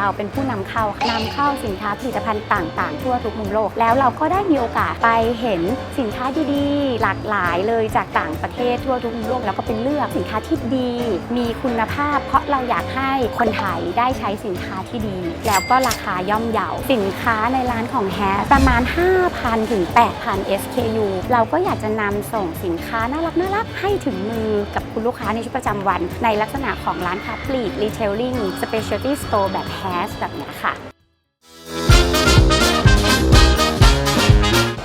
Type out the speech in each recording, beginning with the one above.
เราเป็นผู้นำเข้านำเข้าสินค้าผลิตภัณฑ์ต่าง ๆ ทั่วทุกมุมโลก แล้วเราก็ได้มีโอกาสไปเห็นสินค้าดีๆ หลากหลายเลยจากต่างประเทศทั่วทุกมุมโลกแล้วก็เป็นเลือกสินค้าที่ดี มีคุณภาพ เพราะเราอยากให้คนไทยได้ใช้สินค้าที่ดี แล้วก็ราคาย่อมเยาสินค้าในร้านของแฮประมาณ 5,000 ถึง 8,000 SKU เราก็อยากจะนำส่งสินค้าน่ารักน่ารักให้ถึงมือกับคุณลูกค้าในชีวิตประจำวัน ในลักษณะของร้านค้าปลีก retailing specialty store แบบ has แบบนี้ค่ะ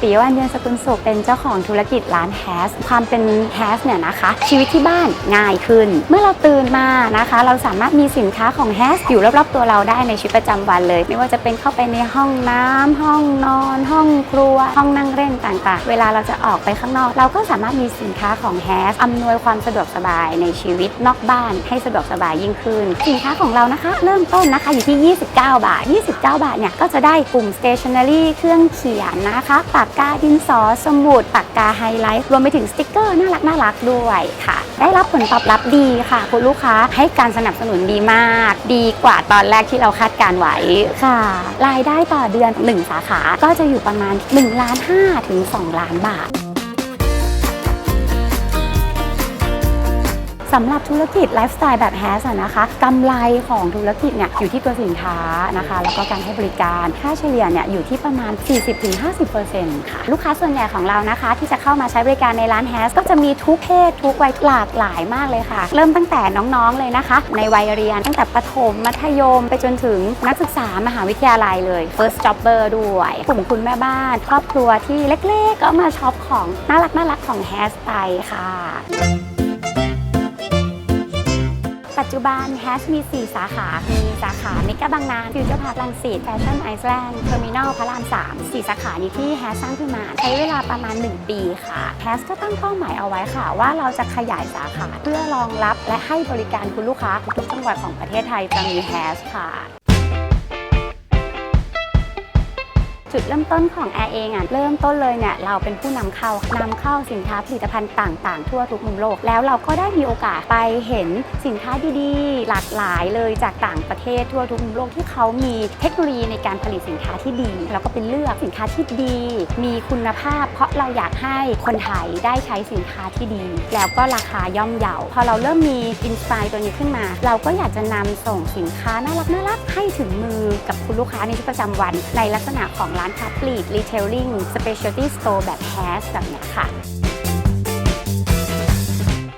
ปิยวันเดือนสกุลสุขเป็นเจ้าของธุรกิจร้านแฮสความเป็นแฮสเนี่ยนะคะ ชีวิตที่บ้านง่ายขึ้น เมื่อเราตื่นมานะคะ เราสามารถมีสินค้าของแฮสอยู่รอบๆตัวเราได้ในชีวิตประจำวันเลย ไม่ว่าจะเป็นเข้าไปในห้องน้ำห้องนอน ห้องครัว ห้องนั่งเล่นต่างๆ เวลาเราจะออกไปข้างนอก เราก็สามารถมีสินค้าของแฮสอำนวยความสะดวกสบายในชีวิตนอกบ้าน ให้สะดวกสบายยิ่งขึ้น สินค้าของเรานะคะ เริ่มต้นนะคะอยู่ที่ 29 บาท 29 บาทเนี่ยก็จะได้กลุ่ม stationery เครื่องเขียนนะคะปากกาดินสอสมุดปากกาไฮไลท์ รวมไปถึงสติกเกอร์น่ารักน่ารักด้วยค่ะ ได้รับผลตอบรับดีค่ะ คุณลูกค้าให้การสนับสนุนดีมาก ดีกว่าตอนแรกที่เราคาดการไว้ค่ะ รายได้ต่อเดือน 1 สาขาก็จะอยู่ประมาณ1ล้าน5ถึง2ล้านบาท สำหรับธุรกิจไลฟ์สไตล์แบบแฮสนะคะกำไรของธุรกิจเนี่ยอยู่ที่ตัวสินค้านะคะ แล้วก็การให้บริการค่าเฉลี่ยเนี่ยอยู่ที่ประมาณ 40-50%ค่ะลูกค้าส่วนใหญ่ของเรานะคะ ที่จะเข้ามาใช้บริการในร้านแฮสก็จะมีทุกเพศทุกวัยหลากหลายมากเลยค่ะ เริ่มตั้งแต่น้องๆเลยนะคะ ในวัยเรียนตั้งแต่ประถมมัธยม ไปจนถึงนักศึกษามหาวิทยาลัยเลย first jobber ด้วยกลุ่มคุณแม่บ้าน ครอบครัวที่เล็กๆ ก็มาช็อปของน่ารักน่ารักของแฮสไปค่ะ ปัจจุบันแฮชมี 4 สาขา มีสาขาเมกะบางนาฟิวเจอร์พาร์คลังสิตแฟชั่นไอซ์แลนด์เทอร์มินอลพระราม3 4 สาขานี้ที่แฮชสร้างขึ้นมา ใช้เวลาประมาณ 1 ปีค่ะแฮชก็ตั้งเป้าหมายเอาไว้ค่ะ ว่าเราจะขยายสาขาเพื่อรองรับและให้บริการคุณลูกค้าทุกจังหวัดของประเทศไทยจะมีแฮชค่ะ จุดเริ่มต้นของแอร์เองอะเริ่มต้นเลยเนี่ยเราเป็นผู้นำเข้านำเข้าสินค้าผลิตภัณฑ์ต่าง ๆ ทั่วทุกมุมโลก แล้วเราก็ได้มีโอกาสไปเห็นสินค้าดีๆ หลากหลายเลยจากต่างประเทศทั่วทุกมุมโลกที่เขามีเทคโนโลยีในการผลิตสินค้าที่ดีแล้วก็เป็นเลือกสินค้าที่ดี มีคุณภาพ เพราะเราอยากให้คนไทยได้ใช้สินค้าที่ดี แล้วก็ราคาย่อมเยาพอเราเริ่มมีอินสไปายตัวนี้ขึ้นมา เราก็อยากจะนำส่งสินค้าน่ารักน่ารักให้ถึงมือกับคุณลูกค้าในชีวิตประจำวันในลักษณะของร้านค้าปลีก retailing specialty store แบบ has แบบเนี้ยค่ะ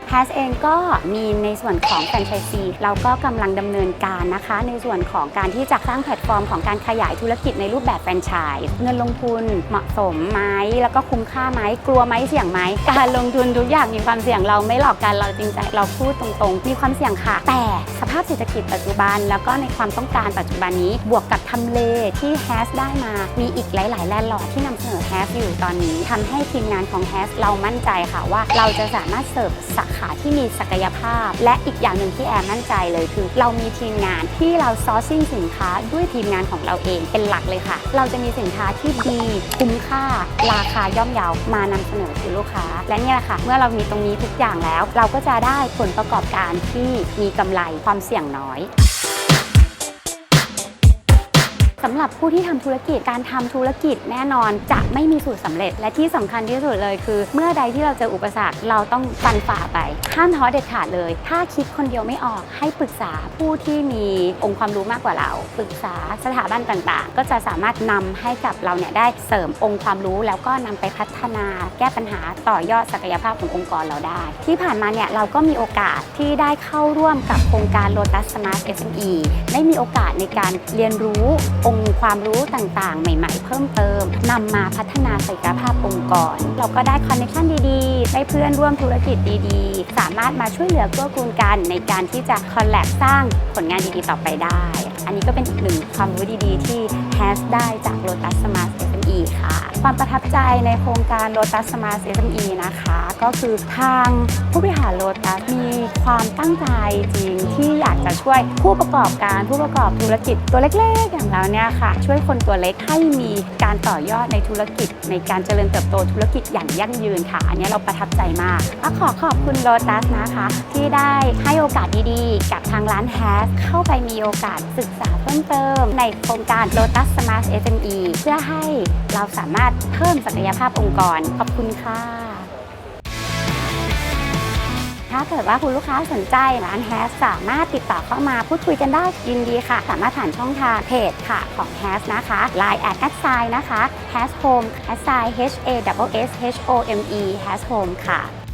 แฮสเองก็มีในส่วนของแฟรนไชส์ซีเราก็กำลังดำเนินการนะคะ ในส่วนของการที่จะสร้างแพลตฟอร์มของการขยายธุรกิจในรูปแบบแฟรนไชส์เงินลงทุนเหมาะสมไหมแล้วก็คุ้มค่าไหมกลัวไหมเสี่ยงไหมการลงทุนทุกอย่างมีความเสี่ยงเราไม่หลอกกันเราจริงใจเราพูดตรงๆ มีความเสี่ยงค่ะ แต่สภาพเศรษฐกิจปัจจุบัน แล้วก็ในความต้องการปัจจุบันนี้ บวกกับทำเลที่แฮสได้มา มีอีกหลาย ๆ แลนด์ลอดที่นำเสนอแฮสอยู่ตอนนี้ทำให้ทีมงานของแฮสเรามั่นใจค่ะว่าเราจะสามารถเสิร์ฟสาขาที่มีศักยภาพ และอีกอย่างหนึ่งที่แอมมั่นใจเลยคือ เรามีทีมงานที่เราซอร์ซิ่งสินค้าด้วยทีมงานของเราเองเป็นหลักเลยค่ะ เราจะมีสินค้าที่ดีคุ้มค่า ราคาย่อมเยาวมานำเสนอสู่ลูกค้า และนี่แหละค่ะ เมื่อเรามีตรงนี้ทุกอย่างแล้ว เราก็จะได้ผลประกอบการที่มีกำไรความเสี่ยงน้อย สำหรับผู้ที่ทำธุรกิจการทำธุรกิจแน่นอนจะไม่มีสูตรสำเร็จ และที่สำคัญที่สุดเลยคือ เมื่อใดที่เราเจออุปสรรคเราต้องฟันฝ่าไปห้ามท้อเด็ดขาดเลย ถ้าคิดคนเดียวไม่ออกให้ปรึกษาผู้ที่มีองค์ความรู้มากกว่าเรา ปรึกษาสถาบันต่างๆ ก็จะสามารถนำให้กับเราเนี่ยได้เสริมองค์ความรู้ แล้วก็นำไปพัฒนาแก้ปัญหาต่อยอดศักยภาพขององค์กรเราได้ ที่ผ่านมาเนี่ยเราก็มีโอกาสที่ได้เข้าร่วมกับโครงการ Lotus Smart SME ได้มีโอกาสในการเรียนรู้องค์ความรู้ต่างๆ ใหม่ๆ เพิ่มเติมนำมาพัฒนาศักยภาพองค์กร เราก็ได้คอนเนคชั่นดีๆ ได้เพื่อนร่วมธุรกิจดีๆ สามารถมาช่วยเหลือเกื้อกูลกันในการที่จะคอลแลบสร้างผลงานดีๆ ต่อไปได้ อันนี้ก็เป็นอีกหนึ่งความรู้ดีๆ ที่แฮสได้จาก Lotus Smart SME ค่ะ ความประทับใจในโครงการ Lotus Smart SME นะคะ ก็คือทางผู้บริหาร Lotus มีความตั้งใจจริงที่อยากจะช่วยผู้ประกอบการผู้ประกอบธุรกิจตัวเล็กๆ อย่างเราเนี่ยค่ะ ช่วยคนตัวเล็กให้มีการต่อยอดในธุรกิจ ในการเจริญเติบโตธุรกิจอย่างยั่งยืนค่ะ อันนี้เราประทับใจมากก็ขอขอบคุณ Lotus นะคะ ที่ได้ให้โอกาสดีๆ กับทางร้าน Has เข้าไปมีโอกาสศึกษาธุพิ่มเติม ในโครงการ Lotus Smart SME เพื่อให้เราสามารถเพิ่มศักยภาพองค์กร ขอบคุณค่ะ ถ้าเกิดว่าคุณลูกค้าสนใจร้านแฮสสามารถติดต่อเข้ามาพูดคุยกันได้ยินดีค่ะ สามารถผ่านช่องทางเพจค่ะของแฮสนะคะ Line แอดแอดไซน์นะคะ h a s Home แอดไซน์ H A S S H O M E แฮสโฮมค่ะ